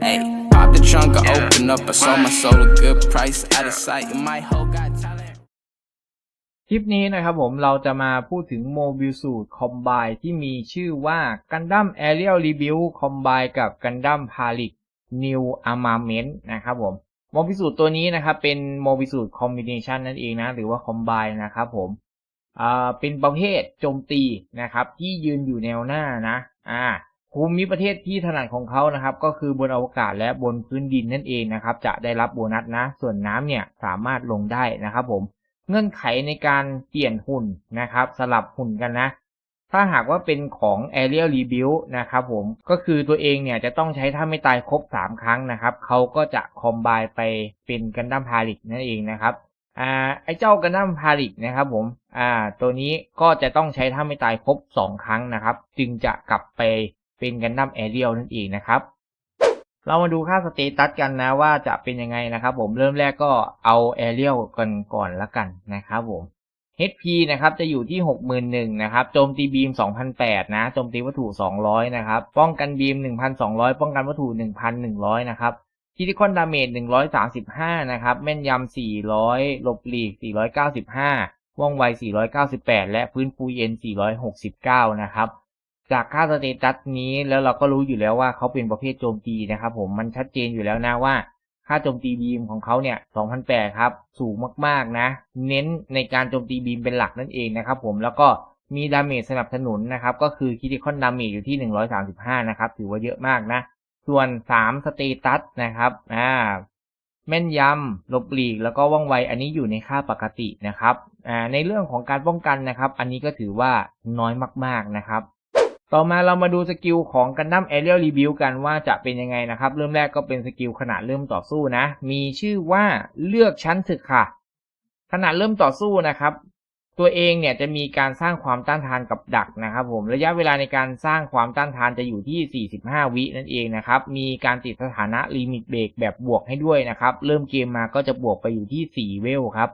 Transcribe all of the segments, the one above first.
Hey, pop the trunk, I open up. I sold my soul a good price. Out of sight, and my hoe got talent. คลิปนี้นะครับผมเราจะมาพูดถึงโมบิลสูตรคอมไบที่มีชื่อว่า Gundam Aerial Rebuild คอมไบกับ Gundam p a l i c New Armament นะครับผมโมบิลสูตรตัวนี้นะครับเป็นโมบิลสูตรคอมบิเนชันนั่นเองนะ หรือว่าคอมไบนะครับผมอ่าเป็นประเภทโจมตีนะครับที่ยืนอยู่แนวหน้านะอ่า ภูมิประเทศที่ถนัดของเขานะครับ ก็คือบนอวกาศและบนพื้นดินนั่นเองนะครับ จะได้รับโบนัสนะ ส่วนน้ำเนี่ยสามารถลงได้นะครับ ผม เงื่อนไขในการเปลี่ยนหุ่นนะครับ สลับหุ่นกันนะ ถ้าหากว่าเป็นของ Aerial Rebuild นะครับผม ก็คือตัวเองเนี่ยจะต้องใช้ถ้าไม่ตายครบ 3 ครั้งนะครับ เขาก็จะคอมไบไปเป็นกันดั้มพาลิกนั่นเองนะครับอ่าไอ้เจ้ากันดั้มพาลิกนะครับผมอ่าตัวนี้ก็จะต้องใช้ถ้าไม่ตายครบ 2 ครั้งนะครับ จึงจะกลับไป เป็นกันดั้มแอเรียลนั่นเองนะครับเรามาดูค่าสเตตัสกันนะว่าจะเป็นยังไงนะครับผมเริ่มแรกก็เอาแอเรียลกันก่อนละกันนะครับผม HP นะครับจะอยู่ที่ 61,000นะครับโจมตีบีม 2,008นะโจมตีวัตถุ 200 นะครับ ป้องกันบีม 1,200 ป้องกันวัตถุ 1,100 นะครับคิติคอนดาเมจ 135 นะครับ แม่นยำ 400 หลบหลีก 495 ว่องไว 498 และฟื้นฟูเย็น 469 นะครับ จากค่าสเตตัสนี้แล้วเราก็รู้อยู่แล้วว่าเขาเป็นประเภทโจมตีนะครับ ผมมันชัดเจนอยู่แล้วนะว่า ค่าโจมตีบีมของเขาเนี่ย2008ครับ สูงมากๆนะ เน้นในการโจมตีบีมเป็นหลักนั่นเองนะครับ ผมแล้วก็มีดาเมจสนับสนุนนะครับ ก็คือคิติคอนดาเมจอยู่ที่ 135 นะครับ ถือว่าเยอะมากนะ ส่วน 3 สเตตัสนะครับอ่าแม่นยำลบหลีกแล้วก็ว่องไวอันนี้อยู่ในค่าปกตินะครับอ่าในเรื่องของการป้องกันนะครับ อันนี้ก็ถือว่าน้อยมากๆนะครับ ต่อมาเรามาดูสกิลของกันดั้ม Aerial Rebuild กันว่าจะเป็นยังไงนะครับ เริ่มแรกก็เป็นสกิลขนาดเริ่มต่อสู้นะ มีชื่อว่าเลือกชั้นศึกค่ะ ขนาดเริ่มต่อสู้นะครับ ตัวเองเนี่ยจะมีการสร้างความต้านทานกับดักนะครับ ผมระยะเวลาในการสร้างความต้านทานจะอยู่ที่ 45 วินั่นเองนะครับ มีการติดสถานะลิมิตเบรกแบบบวกให้ด้วยนะครับ เริ่มเกมมาก็จะบวกไปอยู่ที่ 4 เวลครับ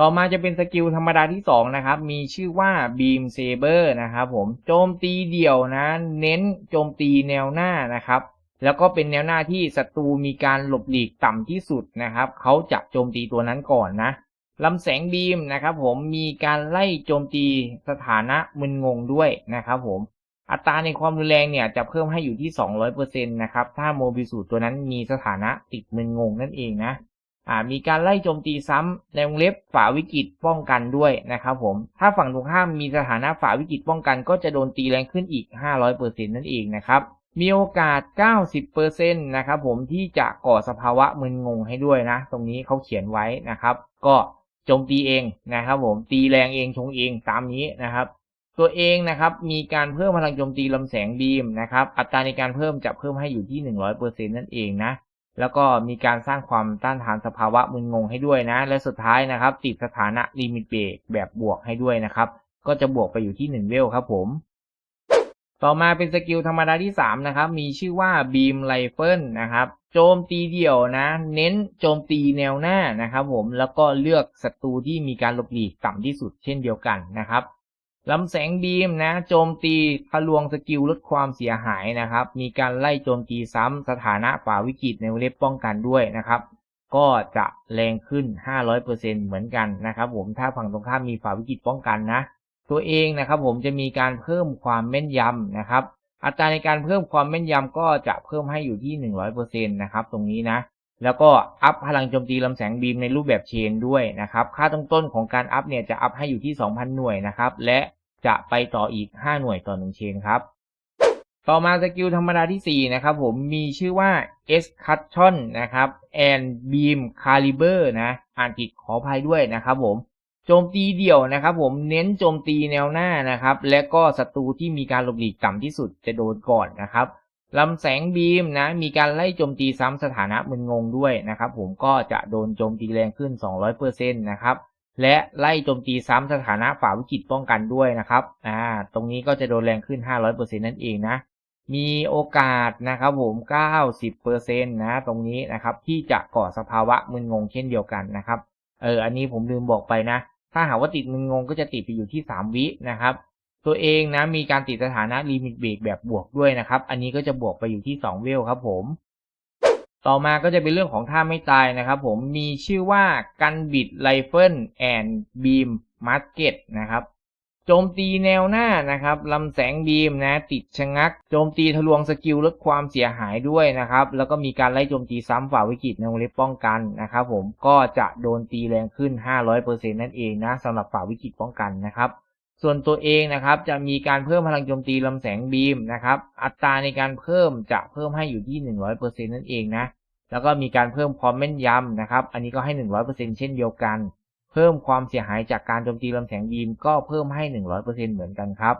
ต่อมาจะเป็นสกิลธรรมดาที่ 2 นะครับ มีชื่อว่า Beam Saber นะครับผม โจมตีเดี่ยวนะ เน้นโจมตีแนวหน้านะครับ แล้วก็เป็นแนวหน้าที่ศัตรูมีการหลบหลีกต่ำที่สุดนะครับ เขาจะโจมตีตัวนั้นก่อนนะลำแสงบีมนะครับผมมีการไล่โจมตีสถานะมึนงงด้วยนะครับผม อัตราในความรุนแรงเนี่ยจะเพิ่มให้อยู่ที่ 200%นะครับ ถ้าโมบิสูตรตัวนั้นมีสถานะติดมึนงงนั่นเองนะ มีการไล่โจมตีซ้ำในวงเล็บฝ่าวิกฤตป้องกันด้วยนะครับผมถ้าฝั่งตรงข้ามมีสถานะฝ่าวิกฤตป้องกัน ก็จะโดนตีแรงขึ้นอีก 500%นั่นเองนะครับมีโอกาส 90%นะครับผมที่จะก่อสภาวะมึนงงให้ด้วยนะ ตรงนี้เขาเขียนไว้นะครับ ก็โจมตีเองนะครับผมตีแรงเองชงเองตามนี้นะครับ ตัวเองนะครับมีการเพิ่มพลังโจมตีลำแสงบีมนะครับอัตราในการเพิ่มจะเพิ่มให้อยู่ที่ 100%นั่นเองนะ แล้วก็มีการสร้างความต้านทานสภาวะมึนงงให้ด้วยนะ และสุดท้ายนะครับ ติดสถานะลิมิตเบรกแบบบวกให้ด้วยนะครับ ก็จะบวกไปอยู่ที่ 1 เวลครับผม ต่อมาเป็นสกิลธรรมดาที่ 3 นะครับ มีชื่อว่า Beam Rifle นะครับ โจมตีเดี่ยวนะ เน้นโจมตีแนวหน้านะครับผมแล้วก็เลือกศัตรูที่มีการหลบหลีกต่ำที่สุดเช่นเดียวกันนะครับ ลำแสงบีมนะโจมตีทะลวงสกิลลดความเสียหายนะครับ มีการไล่โจมตีซ้ำสถานะฝ่าวิกฤตในเล็บป้องกันด้วยนะครับ ก็จะแรงขึ้น 500%เหมือนกันนะครับผมถ้าฝั่งตรงข้ามมีฝ่าวิกฤตป้องกันนะ ตัวเองนะครับผมจะมีการเพิ่มความแม่นยำนะครับ อัตราในการเพิ่มความแม่นยำก็จะเพิ่มให้อยู่ที่ 100%นะครับตรงนี้นะแล้วก็อัพพลังโจมตีลำแสงบีมในรูปแบบเชนด้วยนะครับ ค่าต้นต้นของการอัพเนี่ยจะอัพให้อยู่ที่ 2,000 หน่วยนะครับ และ จะไปต่ออีก 5 หน่วยต่อ 1 เชนครับ ต่อมาสกิลธรรมดาที่ 4 นะครับผมมีชื่อว่า e s c u t c h o n นะครับ and beam caliber นะอ่านผิดขออภัยด้วยนะครับผมโจมตีเดี่ยวนะครับผมเน้นโจมตีแนวหน้านะครับ และก็ศัตรูที่มีการหลบหลีกต่ำที่สุดจะโดนก่อนนะครับลำแสงบีมนะมีการไล่โจมตีซ้ำสถานะมึนงงด้วยนะครับผมก็จะโดนโจมตีแรงขึ้น 200%นะครับ และไล่โจมตีซ้ำสถานะฝ่าวิกฤตป้องกันด้วยนะครับ อ่า ตรงนี้ก็จะโดนแรงขึ้น 500%นั่นเองนะ มีโอกาสนะครับผม 90%นะ ตรงนี้นะครับที่จะก่อสภาวะมึนงงเช่นเดียวกันนะครับ เออ อันนี้ผมลืมบอกไปนะ ถ้าหากว่าติดมึนงงก็จะติดไปอยู่ที่ 3 วินะครับ ตัวเองนะมีการติดสถานะลิมิตเบรกแบบบวกด้วยนะครับ อันนี้ก็จะบวกไปอยู่ที่ 2 เวลครับผม ต่อมาก็จะเป็นเรื่องของท่าไม่ตายนะครับผมมีชื่อว่ากันบิดไรเฟิลแอนด์บีมมาร์เก็ตนะครับโจมตีแนวหน้านะครับลำแสงบีมนะติดชะงัก โจมตีทะลวงสกิลลดความเสียหายด้วยนะครับ แล้วก็มีการไล่โจมตีซ้ำฝ่าวิกฤตในวงเล็บป้องกันนะครับผมก็จะโดนตีแรงขึ้น 500%นั่นเองนะสำหรับฝ่าวิกฤตป้องกันนะครับ ส่วนตัวเองนะครับจะมีการเพิ่มพลังโจมตีลำแสงบีมนะครับ อัตราในการเพิ่มจะเพิ่มให้อยู่ที่ 100%นั่นเองนะแล้วก็มีการเพิ่มความแม่นยำนะครับ อันนี้ก็ให้ 100%เช่นเดียวกัน เพิ่มความเสียหายจากการโจมตีลำแสงบีมก็เพิ่มให้ 100%เหมือนกันครับ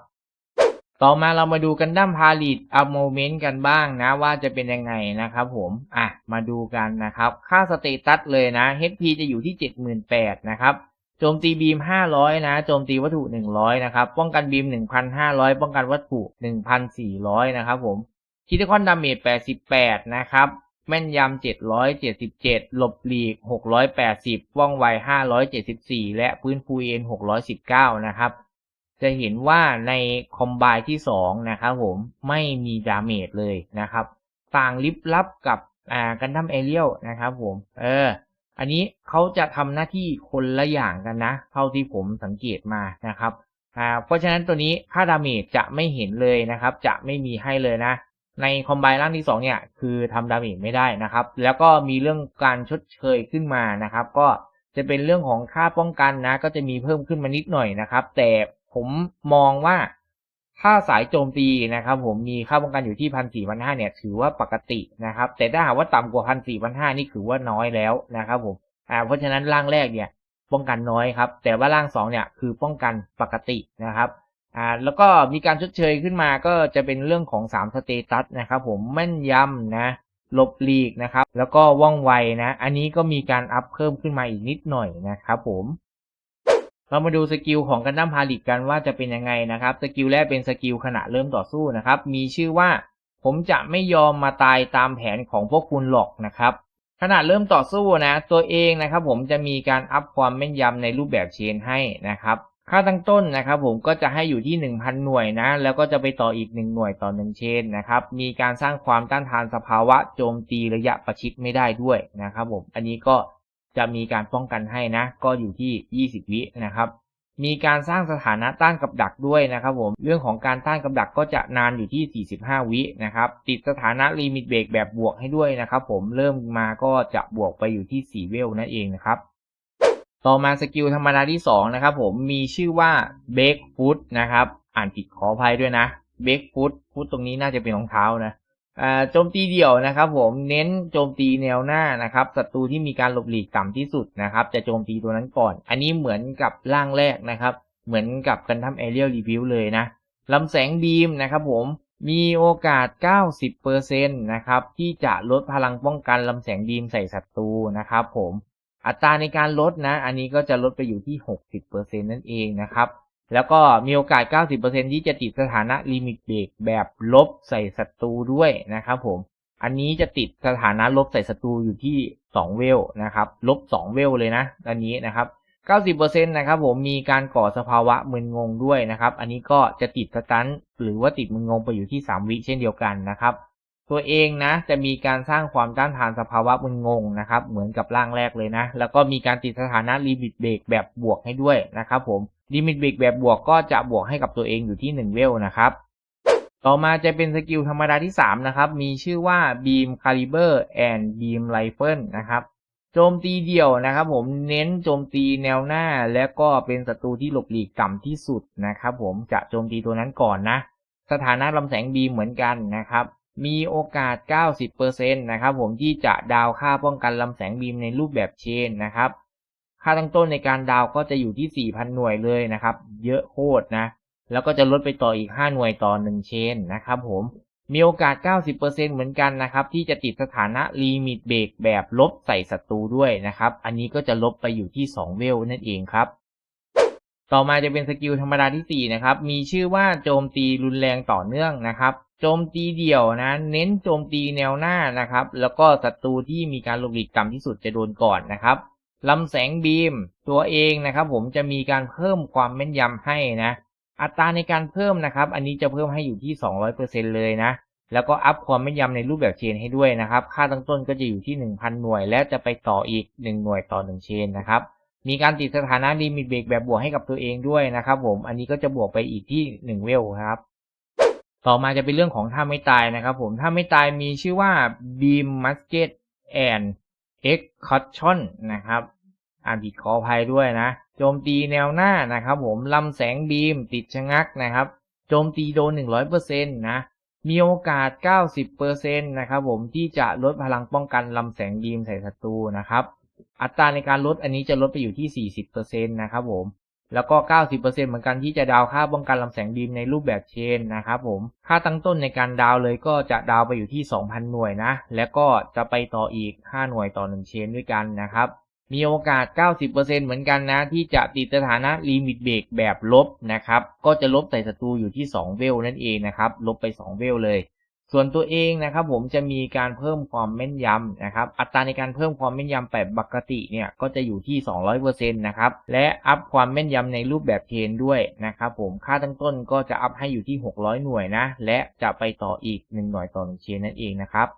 ต่อมาเรามาดูกันดั้มพาลิตอัพโมเมนต์กันบ้างนะว่าจะเป็นยังไงนะครับผม อะ มาดูกันนะครับ ค่าสเตตัสเลยนะ HP จะอยู่ที่ 78,000นะครับ โจมตีบีม 500 นะ โจมตีวัตถุ 100 นะครับ ป้องกันบีม 1,500 ป้องกันวัตถุ 1,400 นะครับผมคิติคอนดาเมจ 88 นะครับ แม่นยำ 777 หลบหลีก 680 ว่องไว 574 และฟื้นฟูเอ็น619 นะครับ จะเห็นว่าในคอมไบที่ 2 นะครับผมไม่มีดาเมจเลยนะครับ ต่างลิบลับกับอ่ากันดั้มเอเรียลนะครับผม เออ อันนี้เขาจะทำหน้าที่คนละอย่างกันนะ เท่าที่ผมสังเกตมานะครับอ่าเพราะฉะนั้นตัวนี้ค่าดาเมจจะไม่เห็นเลยนะครับ จะไม่มีให้เลยนะ ในคอมไบร่างที่ 2 เนี่ยคือทำดาเมจไม่ได้นะครับ แล้วก็มีเรื่องการชดเชยขึ้นมานะครับ ก็จะเป็นเรื่องของค่าป้องกันนะ ก็จะมีเพิ่มขึ้นมานิดหน่อยนะครับ แต่ผมมองว่า ถ้าสายโจมตีนะครับผมมีค่าป้องกันอยู่ที่พันสี่พันห้าเนี่ยถือว่าปกตินะครับ แต่ถ้าหากว่าต่ำกว่าพันสี่พันห้านี่ถือว่าน้อยแล้วนะครับผมอ่าเพราะฉะนั้นร่างแรกเนี่ยป้องกันน้อยครับ แต่ว่าร่างสองเนี่ยคือป้องกันปกตินะครับอ่าแล้วก็มีการชดเชยขึ้นมาก็จะเป็นเรื่องของ3สเตตัสนะครับผมแม่นยำนะหลบหลีกนะครับ แล้วก็ว่องไวนะ อันนี้ก็มีการอัพเพิ่มขึ้นมาอีกนิดหน่อยนะครับผม เรามาดูสกิลของกันดั้มพาลิกกันว่าจะเป็นยังไงนะครับ สกิลแรกเป็นสกิลขณะเริ่มต่อสู้นะครับ มีชื่อว่าผมจะไม่ยอมมาตายตามแผนของพวกคุณหรอกนะครับ ขณะเริ่มต่อสู้นะ ตัวเองนะครับ ผมจะมีการอัพความแม่นยำในรูปแบบเชนให้นะครับค่าตั้งต้นนะครับผมก็จะให้อยู่ที่ 1,000 หน่วยนะ แล้วก็จะไปต่ออีก 1 หน่วยต่อ 1 เชนนะครับ มีการสร้างความต้านทานสภาวะโจมตีระยะประชิดไม่ได้ด้วยนะครับผม อันนี้ก็ จะมีการป้องกันให้นะ ก็อยู่ที่ 20 วินะครับมีการสร้างสถานะต้านกับดักด้วยนะครับผม เรื่องของการต้านกับดักก็จะนานอยู่ที่ 45 วินะครับ ติดสถานะลิมิตเบรกแบบบวกให้ด้วยนะครับผม เริ่มมาก็จะบวกไปอยู่ที่ 4 เวลนั่นเองนะครับ ต่อมาสกิลธรรมดาที่ 2 นะครับผม มีชื่อว่า b a k Foot นะครับ อ่านผิดขออภัยด้วยนะ b a k Foot ฟุตตรงนี้น่าจะเป็นรองเท้านะ โจมตีเดี่ยวนะครับผมเน้นโจมตีแนวหน้านะครับศัตรูที่มีการหลบหลีกต่ำที่สุดนะครับ จะโจมตีตัวนั้นก่อน อันนี้เหมือนกับร่างแรกนะครับ เหมือนกับกันทำเอเรียลรีวิวเลยนะลำแสงบีมนะครับผมมีโอกาส 90%นะครับที่จะลดพลังป้องกันลำแสงบีมใส่ศัตรูนะครับผมอัตราในการลดนะ อันนี้ก็จะลดไปอยู่ที่ 60%นั่นเองนะครับ แล้วก็มีโอกาส 90%ที่จะติดสถานะลิมิตเบรกแบบลบใส่ศัตรูด้วยนะครับผม อันนี้จะติดสถานะลบใส่ศัตรูอยู่ที่ 2 เวลนะครับ ลบ 2 เวลเลยนะ อันนี้นะครับ 90%นะครับผมมีการก่อสภาวะมึนงงด้วยนะครับ อันนี้ก็จะติดสตันหรือว่าติดมึนงงไปอยู่ที่ 3 วิเช่นเดียวกันนะครับ ตัวเองนะจะมีการสร้างความต้านทานสภาวะมึนงงนะครับ เหมือนกับร่างแรกเลยนะ แล้วก็มีการติดสถานะลิมิตเบรกแบบบวกให้ด้วยนะครับผมลิมิตเบรกแบบบวกก็จะบวกให้กับตัวเองอยู่ที่ 1 เวลนะครับ ต่อมาจะเป็นสกิลธรรมดาที่ 3 นะครับ มีชื่อว่า Beam Caliber and Beam Rifle นะครับโจมตีเดี่ยวนะครับผมเน้นโจมตีแนวหน้า และก็เป็นศัตรูที่หลบหลีกต่ำที่สุดนะครับผมจะโจมตีตัวนั้นก่อนนะ สถานะลำแสงบีมเหมือนกันนะครับ มีโอกาส 90%นะครับผมที่จะดาวค่าป้องกันลำแสงบีมในรูปแบบเชนนะครับ ค่าตั้งต้นในการดาวก็จะอยู่ที่ 4,000 หน่วยเลยนะครับ เยอะโคตรนะ แล้วก็จะลดไปต่ออีก 5 หน่วยต่อ 1 เชนนะครับผม มีโอกาส 90%เหมือนกันนะครับ ที่จะติดสถานะลิมิตเบรกแบบลบใส่ศัตรูด้วยนะครับ อันนี้ก็จะลบไปอยู่ที่ 2 เวลนั่นเองครับต่อมาจะเป็นสกิลธรรมดาที่ 4 นะครับ มีชื่อว่าโจมตีรุนแรงต่อเนื่องนะครับ โจมตีเดี่ยวนะ เน้นโจมตีแนวหน้านะครับ แล้วก็ศัตรูที่มีการหลบหลีกต่ำที่สุดจะโดนก่อนนะครับลำแสงบีมตัวเองนะครับผมจะมีการเพิ่มความแม่นยำให้นะ อัตราในการเพิ่มนะครับ อันนี้จะเพิ่มให้อยู่ที่ 200%เลยนะ แล้วก็อัพความแม่นยำในรูปแบบเชนให้ด้วยนะครับ ค่าตั้งต้นก็จะอยู่ที่ 1,000 หน่วย และจะไปต่ออีก 1 หน่วยต่อ 1 เชนนะครับ มีการติดสถานะลิมิตเบรกแบบบวกให้กับตัวเองด้วยนะครับ ผม อันนี้ก็จะบวกไปอีกที่ 1 เวลครับ ต่อมาจะเป็นเรื่องของท่าไม่ตายนะครับผมท่าไม่ตายมีชื่อว่า Beam Musket and Excursion นะครับ อ่านผิดขออภัยด้วยนะ โจมตีแนวหน้านะครับผมลำแสงบีมติดชะงักนะครับ โจมตีโดน 100%นะ มีโอกาส 90%นะครับผมที่จะลดพลังป้องกันลำแสงบีมใส่ศัตรูนะครับ อัตราในการลดอันนี้จะลดไปอยู่ที่ 40%นะครับผม แล้วก็ 90%เหมือนกันที่จะดาวค่าป้องกันลำแสงบีมในรูปแบบเชนนะครับผม ค่าตั้งต้นในการดาวเลยก็จะดาวไปอยู่ที่ 2,000 หน่วยนะ แล้วก็จะไปต่ออีก 5 หน่วยต่อ 1 เชนด้วยกันนะครับ มีโอกาส 90%เหมือนกันนะ ที่จะติดสถานะลิมิตเบรกแบบลบนะครับ ก็จะลบใส่ศัตรูอยู่ที่ 2 เวลนั่นเองนะครับ ลบไป 2 เวลเลย ส่วนตัวเองนะครับผมจะมีการเพิ่มความแม่นยำนะครับอัตราในการเพิ่มความแม่นยำแบบปกติเนี่ยก็จะอยู่ที่ 200%นะครับและอัพความแม่นยำในรูปแบบเทรนด้วยนะครับผมค่าตั้งต้นก็จะอัพให้อยู่ที่ 600 หน่วยนะและจะไปต่ออีก 1 หน่วยต่อ1เชนนั่นเองนะครับ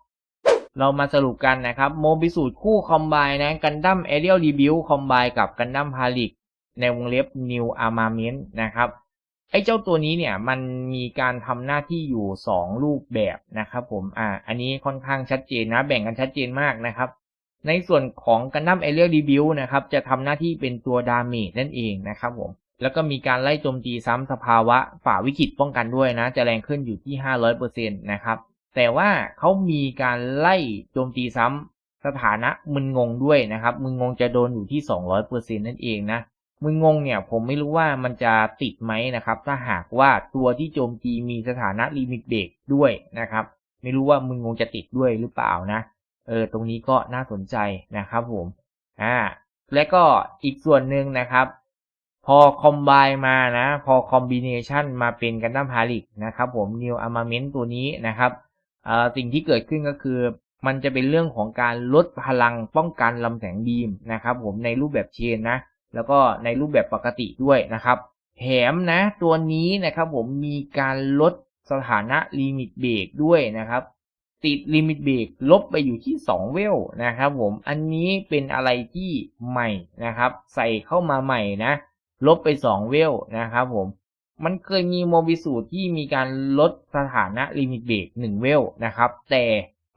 เรามาสรุปกันนะครับโมบิสูตรคู่คอมไบนะกันดั้มเอเรียลรีบิวคอมไบกับกันดั้มพาลิกในวงเล็บ New Armament นะครับ ไอ้เจ้าตัวนี้เนี่ยมันมีการทำหน้าที่อยู่ 2 รูปแบบนะครับผมอ่าอันนี้ค่อนข้างชัดเจนนะ แบ่งกันชัดเจนมากนะครับ ในส่วนของกันดั้มเอเรียลรีบิวนะครับจะทำหน้าที่เป็นตัวดาเมจนั่นเองนะครับผมแล้วก็มีการไล่โจมตีซ้ำสภาวะฝ่าวิกฤตป้องกันด้วยนะ จะแรงขึ้นอยู่ที่ 500%นะครับแต่ว่าเขามีการไล่โจมตีซ้ำสถานะมึนงงด้วยนะครับ มึนงงจะโดนอยู่ที่ 200%นั่นเองนะ มึนงงเนี่ยผมไม่รู้ว่ามันจะติดไหมนะครับ ถ้าหากว่าตัวที่โจมตีมีสถานะลิมิตเบรกด้วยนะครับ ไม่รู้ว่ามึนงงจะติดด้วยหรือเปล่านะเออตรงนี้ก็น่าสนใจนะครับผมอ่าและก็อีกส่วนหนึ่งนะครับ พอคอมไบมานะ พอคอมบิเนชันมาเป็นกันดั้มพาลิกนะครับผม New Armament ตัวนี้นะครับเอ่อสิ่งที่เกิดขึ้นก็คือมันจะเป็นเรื่องของการลดพลังป้องกันลำแสงบีมนะครับผมในรูปแบบเชนนะ แล้วก็ในรูปแบบปกติด้วยนะครับแถมนะตัวนี้นะครับผมมีการลดสถานะลิมิตเบรกด้วยนะครับ ติดลิมิตเบรกลบไปอยู่ที่ 2 เวลนะครับผมอันนี้เป็นอะไรที่ใหม่นะครับ ใส่เข้ามาใหม่นะ ลบไป 2 เวลนะครับผมมันเคยมีโมบิสูตรที่มีการลดสถานะลิมิตเบรก1 เวลนะครับ แต่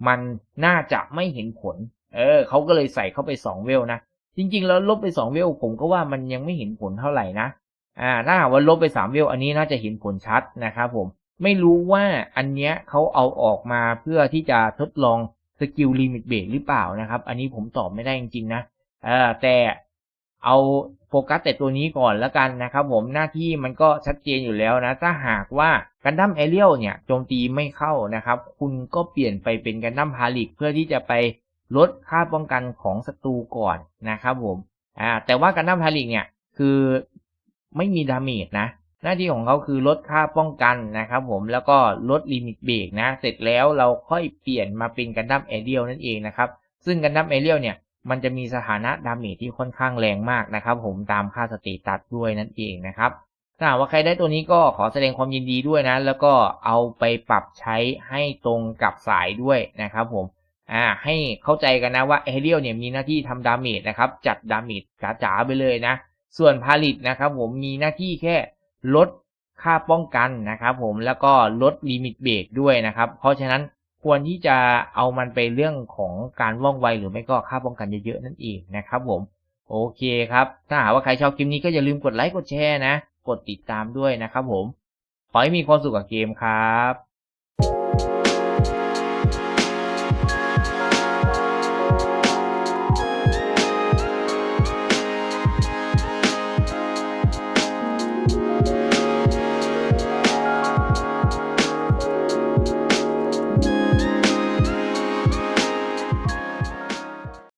มันน่าจะไม่เห็นผล เออเขาก็เลยใส่เข้าไป 2 เวลนะ จริงๆ แล้วลบไป2เวลผมก็ว่ามันยังไม่เห็นผลเท่าไหร่นะ อ่า ถ้าหากว่าลบไป3เวลอันนี้น่าจะเห็นผลชัดนะครับผม ไม่รู้ว่าอันเนี้ยเขาเอาออกมาเพื่อที่จะทดลองสกิลลิมิตเบรกหรือเปล่านะครับ อันนี้ผมตอบไม่ได้จริงๆนะเออแต่เอาโฟกัสแต่ตัวนี้ก่อนแล้วกันนะครับผมหน้าที่มันก็ชัดเจนอยู่แล้วนะ ถ้าหากว่ากันดั้มเอเรียลเนี่ยโจมตีไม่เข้านะครับ คุณก็เปลี่ยนไปเป็นกันดั้มพาลิกเพื่อที่จะไป ลดค่าป้องกันของศัตรูก่อนนะครับผมอ่าแต่ว่ากันดั้มพาลิกเนี่ยคือไม่มีดาเมจนะ หน้าที่ของเขาคือลดค่าป้องกันนะครับผมแล้วก็ลดลิมิตเบรกนะ เสร็จแล้วเราค่อยเปลี่ยนมาเป็นกันดั้มเอเรียลนั่นเองนะครับ ซึ่งกันดั้มเอเรียลเนี่ยมันจะมีสถานะดาเมจที่ค่อนข้างแรงมากนะครับ ผมตามค่าสเตตัสด้วยนั่นเองนะครับถ้าหากว่าใครได้ตัวนี้ก็ขอแสดงความยินดีด้วยนะ แล้วก็เอาไปปรับใช้ให้ตรงกับสายด้วยนะครับผม อ่าให้เข้าใจกันนะว่าเอเรียลเนี่ยมีหน้าที่ทำดาเมจนะครับ จัดดาเมจจ๋าๆไปเลยนะ ส่วนพาลิตนะครับผมมีหน้าที่แค่ลดค่าป้องกันนะครับผมแล้วก็ลดลิมิตเบรกด้วยนะครับ เพราะฉะนั้นควรที่จะเอามันไปเรื่องของการว่องไวหรือไม่ก็ค่าป้องกันเยอะๆนั่นเองนะครับผมโอเคครับ ถ้าหากว่าใครชอบคลิปนี้ก็อย่าลืมกดไลค์กดแชร์นะ กดติดตามด้วยนะครับผม ขอให้มีความสุขกับเกมครับ